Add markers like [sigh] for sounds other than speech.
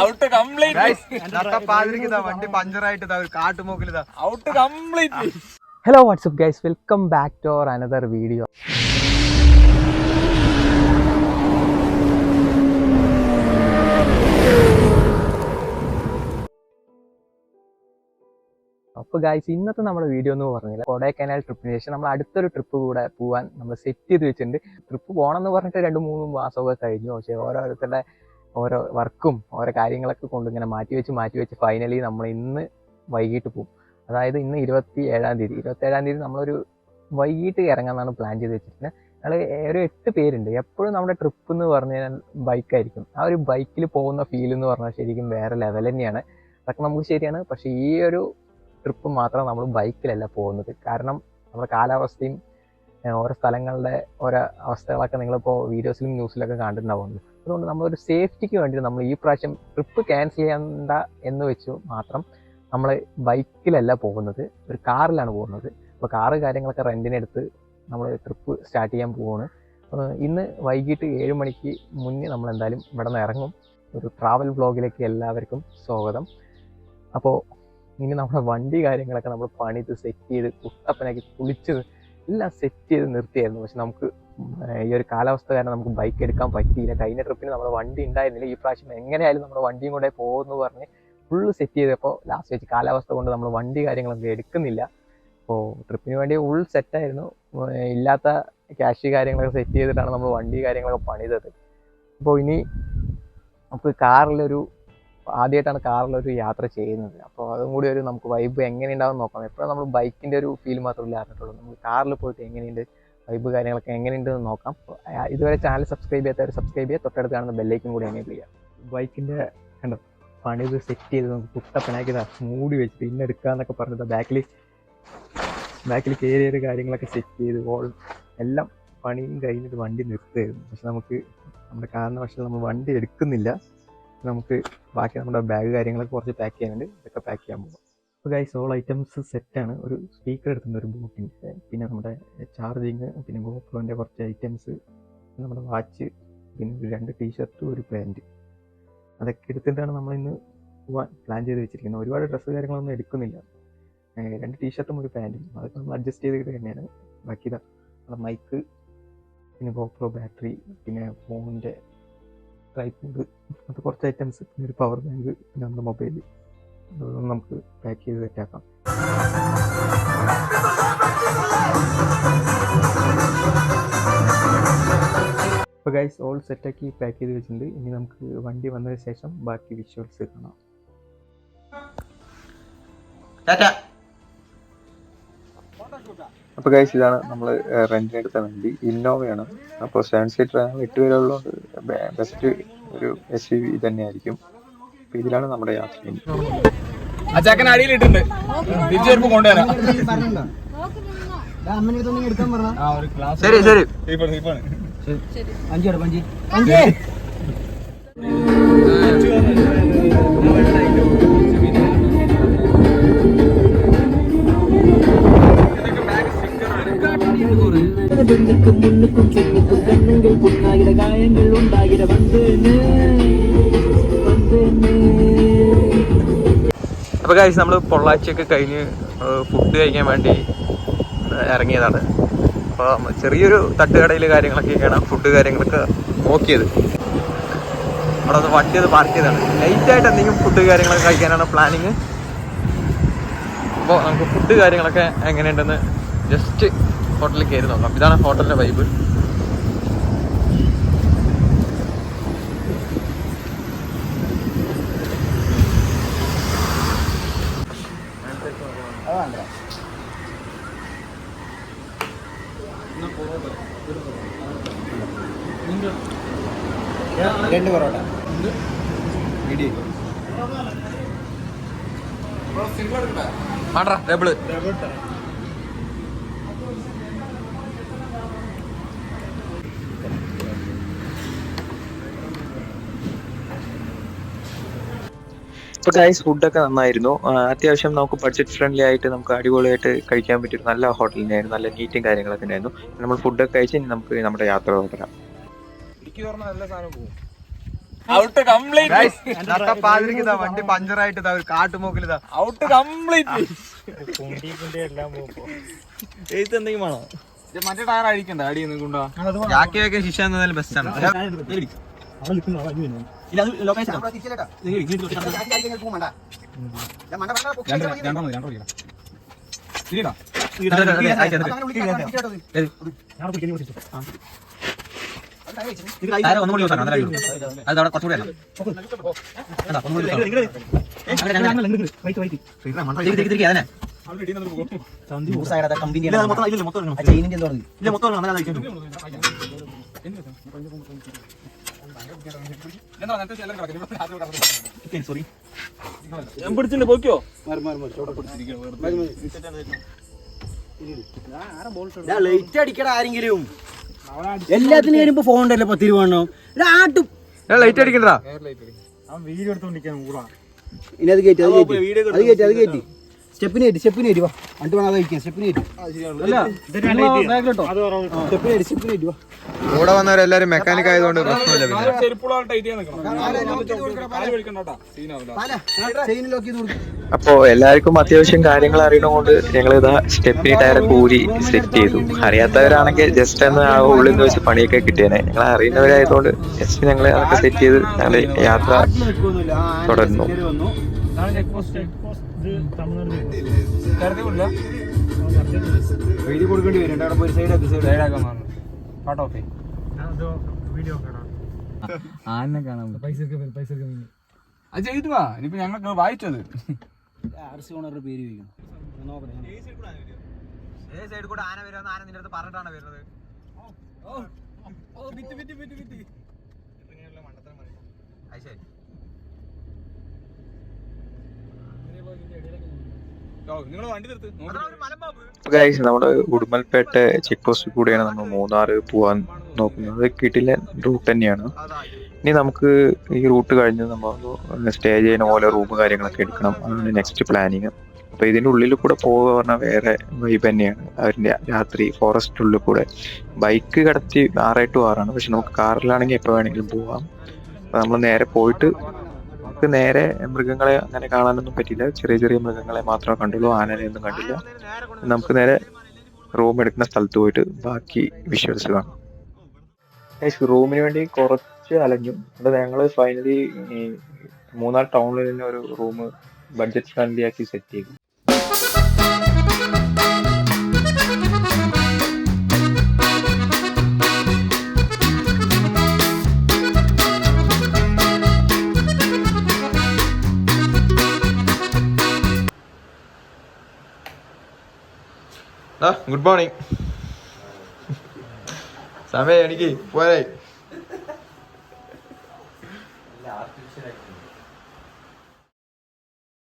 Out complete വണ്ടി പഞ്ചറായിട്ട് കാട്ടുമൂക്കിലിതാ out complete hello WhatsApp guys welcome back to our another video അപ്പോൾ guys ഇന്നത്തെ നമ്മുടെ വീഡിയോ എന്ന് പറഞ്ഞില്ല കൊടൈക്കനാൽ ട്രിപ്പിന് ശേഷം നമ്മൾ അടുത്തൊരു ട്രിപ്പ് കൂടെ പോകാൻ നമ്മൾ സെറ്റ് ചെയ്ത് വെച്ചിട്ടുണ്ട്. ട്രിപ്പ് പോകണം എന്ന് പറഞ്ഞിട്ട് രണ്ട് മൂന്ന് മാസമൊക്കെ കഴിഞ്ഞു. പക്ഷേ ഓരോരുത്തരുടെ ഓരോ വർക്കും ഓരോ കാര്യങ്ങളൊക്കെ കൊണ്ട് ഇങ്ങനെ മാറ്റി വെച്ച് മാറ്റി വെച്ച് ഫൈനലി നമ്മൾ ഇന്ന് വൈകിട്ട് പോകും അതായത് ഇന്ന് ഇരുപത്തി ഏഴാം തീയതി. ഇരുപത്തി ഏഴാം തീയതി നമ്മളൊരു വൈകിട്ട് ഇറങ്ങാനാണ് പ്ലാൻ ചെയ്ത് വെച്ചിരിക്കുന്നത്. ഞങ്ങൾ ഒരു എട്ട് പേരുണ്ട്. എപ്പോഴും നമ്മുടെ ട്രിപ്പ് എന്ന് പറഞ്ഞു കഴിഞ്ഞാൽ ബൈക്കായിരിക്കും ആ ഒരു ബൈക്കിൽ പോകുന്ന ഫീൽ എന്ന് പറഞ്ഞാൽ ശരിക്കും വേറെ ലെവൽ തന്നെയാണ്. അതൊക്കെ നമുക്ക് ശരിയാണ്. പക്ഷേ ഈ ഒരു ട്രിപ്പ് മാത്രം നമ്മൾ ബൈക്കിലല്ല പോകുന്നത്. കാരണം നമ്മുടെ കാലാവസ്ഥയും ഓരോ സ്ഥലങ്ങളുടെ ഓരോ അവസ്ഥകളൊക്കെ നിങ്ങളിപ്പോൾ വീഡിയോസിലും ന്യൂസിലൊക്കെ കണ്ടിട്ടുണ്ടാവുമല്ലോ. അതുകൊണ്ട് ഒരു സേഫ്റ്റിക്ക് വേണ്ടി നമ്മൾ ഈ പ്രാവശ്യം ട്രിപ്പ് ക്യാൻസൽ ചെയ്യണ്ട എന്ന് വെച്ചു മാത്രം നമ്മൾ ബൈക്കിലല്ല പോകുന്നത് ഒരു കാറിലാണ് പോകുന്നത്. അപ്പോൾ കാറ് കാര്യങ്ങളൊക്കെ റെന്റിനെടുത്ത് നമ്മൾ ട്രിപ്പ് സ്റ്റാർട്ട് ചെയ്യാൻ പോവാണ്. ഇന്ന് വൈകിട്ട് ഏഴ് മണിക്ക് മുന്നേ നമ്മൾ എന്തായാലും ഇവിടെ നിന്ന് ഇറങ്ങും. ഒരു ട്രാവൽ വ്ളോഗിലേക്ക് എല്ലാവർക്കും സ്വാഗതം. അപ്പോൾ ഇനി നമ്മുടെ വണ്ടി കാര്യങ്ങളൊക്കെ നമ്മൾ പണിത് സെറ്റ് ചെയ്ത് കുട്ടപ്പനാക്കി കുളിച്ചത് എല്ലാം സെറ്റ് ചെയ്ത് നിർത്തിയായിരുന്നു. പക്ഷെ നമുക്ക് ഈ ഒരു കാലാവസ്ഥ കാരണം നമുക്ക് ബൈക്ക് എടുക്കാൻ പറ്റിയില്ല. കഴിഞ്ഞ ട്രിപ്പിന് നമ്മുടെ വണ്ടി ഉണ്ടായിരുന്നില്ല. ഈ പ്രാവശ്യം എങ്ങനെയായാലും നമ്മുടെ വണ്ടിയും കൂടെ പോകുമെന്ന് പറഞ്ഞ് ഫുള്ള് സെറ്റ് ചെയ്തപ്പോൾ ലാസ്റ്റ് വെച്ച് കാലാവസ്ഥ കൊണ്ട് നമ്മൾ വണ്ടി കാര്യങ്ങളൊന്നും എടുക്കുന്നില്ല. അപ്പോൾ ട്രിപ്പിന് വേണ്ടി ഫുൾ സെറ്റായിരുന്നു ഇല്ലാത്ത ക്യാഷ് കാര്യങ്ങളൊക്കെ സെറ്റ് ചെയ്തിട്ടാണ് നമ്മൾ വണ്ടി കാര്യങ്ങളൊക്കെ പണിതത്. അപ്പോൾ ഇനി നമുക്ക് കാറിലൊരു ആദ്യമായിട്ടാണ് കാറിലൊരു യാത്ര ചെയ്യുന്നത്. അപ്പോൾ അതും കൂടി ഒരു നമുക്ക് വൈബ് എങ്ങനെ ഉണ്ടാവും നോക്കാം. എപ്പോഴും നമ്മൾ ബൈക്കിന്റെ ഒരു ഫീൽ മാത്രമല്ല അറിഞ്ഞിട്ടുള്ളൂ. നമ്മൾ കാറിൽ പോയിട്ട് എങ്ങനെയുണ്ട്? വൈബ് കാര്യങ്ങളൊക്കെ എങ്ങനെയുണ്ടെന്ന് നോക്കാം. ഇതുവരെ ചാനൽ സബ്സ്ക്രൈബ് ചെയ്യാത്തവർ സബ്സ്ക്രൈബ് ചെയ്യുക. തൊട്ടടുത്ത് കാണുന്ന ബെല്ലേക്കും കൂടി എനേബിൾ ചെയ്യാം. ബൈക്കിന്റെ കണ്ടോ? പണിത് സെറ്റ് ചെയ്ത് നമുക്ക് കുട്ടപ്പനാക്കി മൂടി വെച്ചിട്ട് എന്നൊക്കെ പറഞ്ഞത് ബാക്കിൽ ബാക്കിൽ കയറിയൊരു കാര്യങ്ങളൊക്കെ സെറ്റ് ചെയ്ത് ഓൾ എല്ലാം പണിയും കഴിഞ്ഞിട്ട് വണ്ടി നിർത്തുമായിരുന്നു പക്ഷെ നമുക്ക് നമ്മുടെ കാരണവശാൽ നമ്മൾ വണ്ടി എടുക്കുന്നില്ല. നമുക്ക് ബാക്കി നമ്മുടെ ബാഗ് കാര്യങ്ങളൊക്കെ കുറച്ച് പാക്ക് ചെയ്യാനുണ്ട്. ഇതൊക്കെ പാക്ക് ചെയ്യാൻ പോകും അപ്പോൾ ഗൈസ് ഓൾ ഐറ്റംസ് സെറ്റാണ് ഒരു സ്പീക്കർ എടുത്തിട്ടുണ്ട് ഒരു ബോട്ടിന്റെ പിന്നെ നമ്മുടെ ചാർജിങ് പിന്നെ ഗോപ്രോന്റെ കുറച്ച് ഐറ്റംസ് നമ്മുടെ വാച്ച് പിന്നെ ഒരു രണ്ട് ടീഷർട്ടും ഒരു പാന്റ് അതൊക്കെ എടുത്തിട്ടാണ് നമ്മൾ ഇന്ന് പോകാൻ പ്ലാൻ ചെയ്ത് വെച്ചിരിക്കുന്നത്. ഒരുപാട് ഡ്രസ്സ് കാര്യങ്ങളൊന്നും എടുക്കുന്നില്ല. രണ്ട് ടീഷർട്ടും ഒരു പാന്റും അതൊക്കെ നമ്മൾ അഡ്ജസ്റ്റ് ചെയ്തിട്ട് തന്നെയാണ്. ബാക്കി ഇതാ നമ്മുടെ മൈക്ക് പിന്നെ ഗോപ്രോ ബാറ്ററി പിന്നെ ഫോണിന്റെ ട്രൈപ്പോഡ് അത് കുറച്ച് ഐറ്റംസ് പിന്നെ ഒരു പവർ ബാങ്ക് പിന്നെ നമ്മുടെ മൊബൈൽ നമുക്ക് പാക്ക് ചെയ്ത് സെറ്റാക്കാം ഇപ്പോൾ ഗൈസ് ഓൾ സെറ്റാക്കി പാക്ക് ചെയ്ത് വെച്ചിട്ടുണ്ട്. ഇനി നമുക്ക് വണ്ടി വന്നതിന് ശേഷം ബാക്കി വിഷ്വൽസ് കാണാം. അപ്പോൾ ഗൈസ് ഇതാണ് നമ്മൾ എടുത്ത വണ്ടി. ഇന്നോവയാണ് അപ്പോൾ സെവൻ സീറ്റർ ആണ്. എട്ട് പേരുള്ളതുകൊണ്ട് ബെസ്റ്റ് ഒരു എസ് യു വി തന്നെയായിരിക്കും. ഇതിലാണ് നമ്മുടെ യാത്ര ഇനി ആ ചക്കൻ അടിയിലിട്ടുണ്ട്. തിരിച്ചു വരുമ്പോ കൊണ്ടുവരാം. ആ ഒരു ക്ലാസ് ശരി ശരി. അഞ്ചു ഇപ്പാണ് ഗൈസ് നമ്മൾ പൊള്ളാച്ചിയൊക്കെ കഴിഞ്ഞ് ഫുഡ് കഴിക്കാൻ വേണ്ടി ഇറങ്ങിയതാണ്. അപ്പോൾ ചെറിയൊരു തട്ടുകടയിൽ കാര്യങ്ങളൊക്കെയാണ് ഫുഡ് കാര്യങ്ങളൊക്കെ നോക്കിയത്. അവിടെ ഒന്ന് വണ്ടി പാർക്ക് ചെയ്തതാണ് ലൈറ്റായിട്ട് എന്തെങ്കിലും ഫുഡ് കാര്യങ്ങളൊക്കെ കഴിക്കാനാണ് പ്ലാനിങ് അപ്പോൾ നമുക്ക് ഫുഡ് കാര്യങ്ങളൊക്കെ എങ്ങനെയുണ്ടെന്ന് ജസ്റ്റ് ഹോട്ടലിൽ കയറി നോക്കാം. ഇതാണ് ഹോട്ടലിന്റെ വൈബ് രണ്ട് പൊറോട്ട. ആട്രാ ടേബിൾ ഗൈസ് ഫുഡൊക്കെ നന്നായിരുന്നു. അത്യാവശ്യം നമുക്ക് ബഡ്ജറ്റ് ഫ്രണ്ട്ലി ആയിട്ട് നമുക്ക് അടിപൊളിയായിട്ട് കഴിക്കാൻ പറ്റിയൊരു നല്ല ഹോട്ടൽ തന്നെയായിരുന്നു. നല്ല നീറ്റും കാര്യങ്ങളൊക്കെ ഉണ്ടായിരുന്നു നമ്മൾ ഫുഡൊക്കെ കഴിച്ച് ഇനി നമുക്ക് നമ്മുടെ യാത്ര തുടരാം. ഔട്ട് [laughs] കംപ്ലീറ്റ് വണ്ടി പഞ്ചറായിട്ട് ഇതാ ഒരു കാട്ടുമൂക്കിൽ ഔട്ട് കംപ്ലീറ്റ് മറ്റേ ടയർ അഴിക്കണ്ട അടി കൊണ്ടാ ജാക്കി വെക്കാൻ ശിക്ഷ എന്നതിൽ ബെസ്റ്റാണ് രണ്ട് രണ്ടെണ്ണം മതി, രണ്ടെണ്ണം വിളിക്കണം. ശരിടാ അവിടെ ലൈറ്റ് അടിക്കട ആരെങ്കിലും. എല്ലാത്തിനും വരുമ്പോ ഫോൺ ഉണ്ടല്ലോ പത്തിരി വേണോ ആട്ടും. ലൈറ്റ് അടിക്കണ്ടാ ഇനി അത് കയറ്റി അത് കയറ്റി അത് കയറ്റി അത് കയറ്റി സ്റ്റെപ്പിന് കയറ്റി സ്റ്റെപ്പിന് കയറ്റി വാ. അണ്ട് വേണം അത് കഴിക്കാൻ. സ്റ്റെപ്പിന് കയറ്റി. അല്ല ബാഗിലോട്ടോ? സ്റ്റെപ്പിന് കയറ്റി സ്റ്റെപ്പിന് കയറ്റി വാ. കൂടെ വന്നവരെല്ലാരും മെക്കാനിക് ആയതുകൊണ്ട് പ്രശ്നമില്ല പിന്നെ. ടൈറ്റ് ചെയ്യാൻ നിൽക്കണം കാൽ വലിക്കണ്ട കേട്ടാ? സീനാവില്ല ചെയിൻ ലോക്ക് ചെയ്ത് അപ്പോ എല്ലാവർക്കും അത്യാവശ്യം കാര്യങ്ങൾ അറിയണമുണ്ട് ഞങ്ങൾ ഇതാ സ്റ്റെപ്പിനി ടയർ കൂടി സെറ്റ് ചെയ്തു. അറിയാത്തവരാണെങ്കിൽ ജസ്റ്റ് ഒന്ന് ആ ഉള്ളിൽ നിന്ന് വെച്ച് പണിയൊക്കെ കിട്ടിയേനെ. ഞങ്ങൾ അറിയുന്നവരായതുകൊണ്ട് ജസ്റ്റ് ഞങ്ങൾ അതൊക്കെ സെറ്റ് ചെയ്ത് ഞങ്ങൾ യാത്ര തുടർന്നു. കരുതി വിടില്ല. എഴുതി കൊടുക്കേണ്ടി വരും. അവിടെ പോയി സൈഡ് ആക്കി സൈഡ് ആക്കാൻ പറഞ്ഞു. കട്ട് ഓഫ് ആനെ കാണാൻ അത് ചെയ്തു വാ. ഇനിയിപ്പോ ഞങ്ങൾക്ക് വായിച്ചത്. ആർ സി ഓണറുടെ പേര് ചോദിക്കണം. കൂടെ ആന വരുമെന്ന് ആന നിന്റെ അടുത്ത് പറഞ്ഞിട്ടാണ് വരുന്നത്? നിർത്ത് നോക്ക്. ഗൈസ് നമ്മുടെ ഉടുമൽപേട്ട ചെക്ക് പോസ്റ്റിൽ കൂടെയാണ് നമ്മൾ മൂന്നാർ പോവാൻ നോക്കുന്നത്. കിട്ടില്ല റൂട്ട് തന്നെയാണ്. ഇനി നമുക്ക് ഈ റൂട്ട് കഴിഞ്ഞ് നമ്മൾ സ്റ്റേ ചെയ്യുന്ന ഓരോ റൂം കാര്യങ്ങളൊക്കെ എടുക്കണം. അതാണ് നെക്സ്റ്റ് പ്ലാനിങ് അപ്പൊ ഇതിന്റെ ഉള്ളിൽ കൂടെ പോവുക പറഞ്ഞാൽ വേറെ വൈബ് തന്നെയാണ്. അവരിന്റെ രാത്രി ഫോറസ്റ്റ് ഉള്ളിൽ കൂടെ ബൈക്ക് കടത്തി ആറായിട്ട് ആറാണ്. പക്ഷെ നമുക്ക് കാറിലാണെങ്കിൽ എപ്പോൾ വേണമെങ്കിലും പോവാം. അപ്പോൾ നമ്മൾ നേരെ പോയിട്ട് നമുക്ക് നേരെ മൃഗങ്ങളെ അങ്ങനെ കാണാനൊന്നും പറ്റില്ല ചെറിയ ചെറിയ മൃഗങ്ങളെ മാത്രമേ കണ്ടുള്ളൂ. ആനയൊന്നും കണ്ടില്ല. നമുക്ക് നേരെ റൂം എടുക്കുന്ന സ്ഥലത്ത് പോയിട്ട് ബാക്കി വിഷ്വൽസ് കാണാം. റൂമിന് വേണ്ടി കുറച്ച് അലഞ്ഞു. അത് ഞങ്ങൾ ഫൈനലി മൂന്നാർ ടൗണിൽ തന്നെ ഒരു റൂം ബഡ്ജറ്റ് ഫ്രണ്ട്ലി ആക്കി സെറ്റ് ചെയ്തു. ഗുഡ് മോർണിംഗ് സമയം എനിക്ക് പോരായി